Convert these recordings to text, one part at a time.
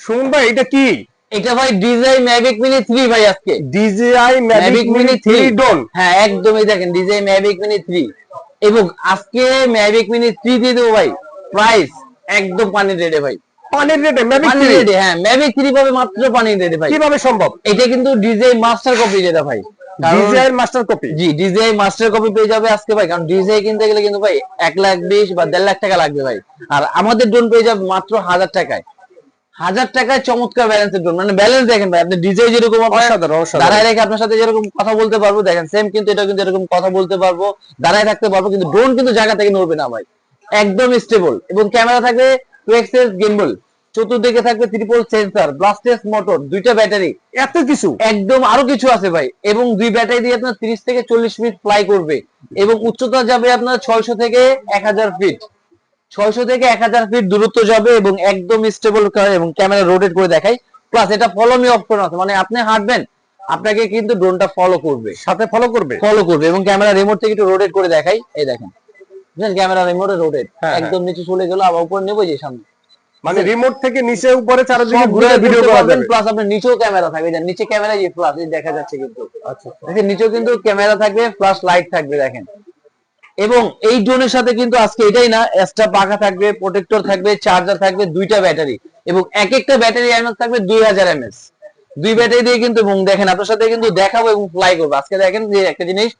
সুমন ভাই এটা কি? এটা ভাই ডিজাই ম্যাভিক মিনি থ্রি ভাই আজকে। DJI Mavic Mavic mini Mini three 3 drone হ্যাঁ একদমই দেখেন ডিজাই ম্যাভিক মিনি থ্রি এবং আজকে ম্যাভিক মিনি থ্রি দিয়ে দেবো ভাই। প্রাইস একদম পানির রেটে ভাই। পানির রেটে ম্যাভিক পানির থ্রি হ্যাঁ ম্যাভিক থ্রি পাবে মাত্র পানির রেটে ভাই। কীভাবে সম্ভব? এটা কিন্তু ডিজাই মাস্টার কপি যেটা ভাই। মাস্টার কপি জি ডিজাই মাস্টার কপি পেয়ে যাবে আজকে ভাই। কারণ ডিজাই কিনতে গেলে কিন্তু ভাই এক লাখ বিশ বা দেড় লাখ টাকা লাগবে ভাই। আর আমাদের ড্রোন পেয়ে যাবে মাত্র হাজার টাকায়। হাজার টাকায় চমৎকার ব্যালেন্সের ড্রোন মানে ব্যালেন্স দেখেন ভাই আপনি যেরকম দাঁড়ায় রেখে আপনার সাথে যেরকম কথা বলতে পারব দেখেন সেম কিন্তু এটা কিন্তু এরকম কথা বলতে পারব দাঁড়ায় থাকতে পারব কিন্তু ড্রোন কিন্তু জায়গা থেকে নড়বে না ভাই। একদম স্টেবল এবং ক্যামেরা থাকবে টু এক্সেস গিম্বল চতুর্দিকে থাকবে ট্রিপল সেন্সর ব্লাস্টেস মোটর দুইটা ব্যাটারি এত কিছু? একদম আরও কিছু আছে ভাই। এবং দুই ব্যাটারি দিয়ে আপনার তিরিশ থেকে চল্লিশ মিনিট ফ্লাই করবে। এবং উচ্চতা যাবে আপনার ছয়শো থেকে এক হাজার ফিট ছয়শো থেকে এক হাজার ফিট দূরত্ব যাবে এবং একদম স্টেবল এবং ক্যামেরা রোটেট করে দেখাই। প্লাস এটা ফলো মি অপশন আছে মানে আপনি হাঁটবেন আপনাকে কিন্তু ড্রোনটা ফলো করবে। সাথে ফলো করবে? ফলো করবে এবং ক্যামেরা রিমোট থেকে একটু রোটেট করে দেখাই। এই দেখেন বুঝলেন? ক্যামেরা রিমোটে রোটেট একদম নিচে চলে গেল আবার উপরে নেব যে সামনে। মানে রিমোট থেকে নিচে উপরে চারিদিকে ঘুরে ভিডিও করা যাবে। প্লাস আপনার নিচেও ক্যামেরা থাকবে। যে নিচে ক্যামেরা যে প্লাস দেখা যাচ্ছে কিন্তু। আচ্ছা। দেখেন নিচেও কিন্তু ক্যামেরা থাকবে প্লাস লাইট থাকবে দেখেন। এবং এই ড্রোনের সাথে কিন্তু আজকে এটাই না এক্সট্রা পাখা থাকবে প্রোটেক্টর থাকবে চার্জার থাকবে দুইটা ব্যাটারি এবং এক একটা ব্যাটারি এমএস থাকবে দুই হাজার এমএস দুই ব্যাটারি দিয়ে কিন্তু এবং দেখেন আপনার সাথে কিন্তু দেখাবো এবং ফ্লাই করব। আজকে দেখেন যে একটা জিনিস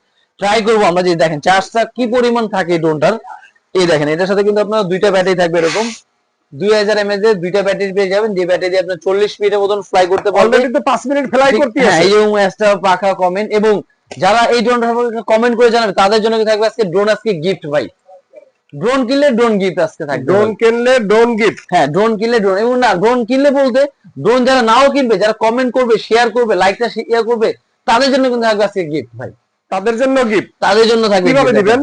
ট্রাই করব আমরা যে দেখেন চার্জটা কি পরিমাণ থাকে এই ড্রোনটার এই দেখেন এটার সাথে কিন্তু আপনার দুইটা ব্যাটারি থাকবে এরকম। দুই হাজার এমএস এর দুইটা ব্যাটারি পেয়ে যাবেন যে ব্যাটারি আপনার চল্লিশ মিনিটের মতন ফ্লাই করতে পারবেন। পাঁচ মিনিট ফ্লাই করতে হ্যাঁ এই পাখা কমেন্ট এবং যারা এই ড্রোনটা সম্পর্কে কমেন্ট করে জানাবে তাদের জন্য থাকবে আজকে ড্রোন আজকে গিফট ভাই? ড্রোন কিনলে ড্রোন গিফট আজকে থাকবে ড্রোন কিনলে ড্রোন গিফট হ্যাঁ ড্রোন কিনলে ড্রোন এবং না ড্রোন কিনলে বলতে ড্রোন যারা নাও কিনবে যারা কমেন্ট করবে শেয়ার করবে লাইকটা শেয়ার করবে তাদের জন্য কিন্তু থাকবে আজকে গিফট ভাই। তাদের জন্য গিফট তাদের জন্য থাকবে কীভাবে দিবেন?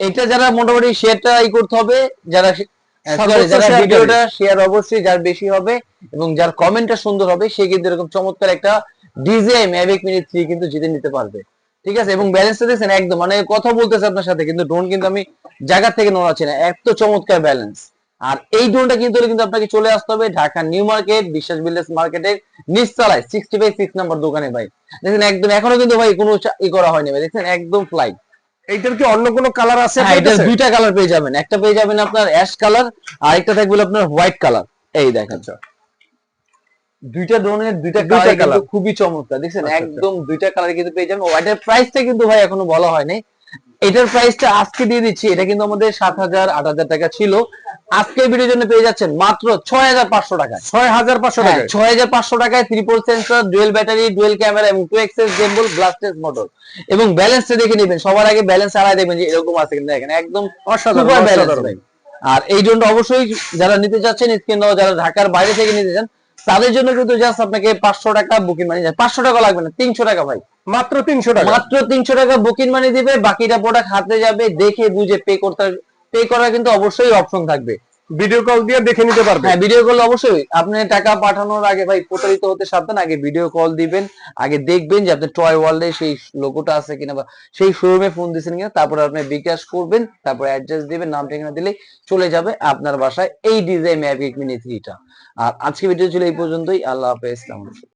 এটা যারা মোটামুটি শেয়ারটা ই করতে হবে যারা আহ, যারা ভিডিওটা শেয়ার অবশ্যই যার বেশি হবে এবং যার কমেন্টটা সুন্দর হবে সে কিন্তু এরকম চমৎকার একটা ডিজাই ম্যাভিক মিনি থ্রি কিন্তু জিতে নিতে পারবে। ঠিক আছে? এবং ব্যালেন্সটা দেখছেন একদম মানে কথা বলতেছে আপনার সাথে কিন্তু ড্রোন কিন্তু আমি জায়গা থেকে নড়াচ্ছি না এত চমৎকার ব্যালেন্স আর এই ড্রোনটা কিন্তু কিন্তু আপনাকে চলে আসতে হবে Dhaka New Market Biswas builders মার্কেটের নিচতলায় সিক্সটি বাই সিক্স নাম্বার দোকানে ভাই। দেখেন একদম এখনও কিন্তু ভাই কোনো ই করা হয়নি ভাই দেখছেন একদম ফ্লাই এইটার কি অন্য কোনো কালার আছে হ্যাঁ এটার দুইটা কালার পেয়ে যাবেন একটা পেয়ে যাবেন আপনার অ্যাশ কালার আর একটা থাকবে আপনার হোয়াইট কালার এই দেখেন। আচ্ছা। দুইটা ড্রোনের দুইটা কালার কিন্তু খুবই চমৎকার দেখছেন? আচ্ছা, আচ্ছা। একদম দুইটা কালার কিন্তু পেয়ে যাবেন। ওয়াইটের প্রাইসটা কিন্তু ভাই এখনও বলা হয়নি। এটার প্রাইসটা আজকে দিয়ে দিচ্ছি। এটা কিন্তু আমাদের সাত হাজার আট হাজার টাকা ছিল। আজকের ভিডিওর জন্য পেয়ে যাচ্ছেন মাত্র ছয় হাজার পাঁচশো টাকায়। ছয় হাজার পাঁচশো হ্যাঁ, টাকা ছয় হাজার পাঁচশো টাকায় triple sensor dual battery dual camera এবং two axis gimbal brushless motor এবং ব্যালেন্সটা দেখে নেবেন। সবার আগে ব্যালেন্স আড়াই দেখবেন যে এরকম আছে কিন্তু এখানে একদম অসাধারণ ব্যালেন্স আর এই জন্য অবশ্যই যারা নিতে চাচ্ছেন স্ক্রিন যারা ঢাকার বাইরে থেকে নিতে চান তাদের জন্য কিন্তু জাস্ট আপনাকে পাঁচশো টাকা বুকিং মানি যায় পাঁচশো টাকা লাগবে না তিনশো টাকা ভাই। মাত্র তিনশো টাকা। মাত্র তিনশো টাকা বুকিং মানি দিবে বাকিটা প্রোডাক্ট হাতে যাবে দেখে বুঝে পে করতে পে করার কিন্তু অবশ্যই অপশন থাকবে। ভিডিও কল দিয়ে দেখে নিতে পারবে। হ্যাঁ ভিডিও কল অবশ্যই। আপনি টাকা পাঠানোর আগে ভাই, প্রতারিত হতে সাবধান। আগে ভিডিও কল দিবেন, আগে দেখবেন যে আপনার টয় ওয়ার্ল্ডে সেই লোগোটা আছে কিনা বা সেই শোরুমে ফোন দিয়েছেন কিনা, তারপর আপনি বিকাশ করবেন, তারপর অ্যাড্রেস দিবেন, নাম ঠিকানা দিলে চলে যাবে আপনার বাসায় এই ডিজাইন ম্যাপিক মিনি থ্রিটা আর আজকে ভিডিও ছিল এই পর্যন্তই। আল্লাহ হাফেজ।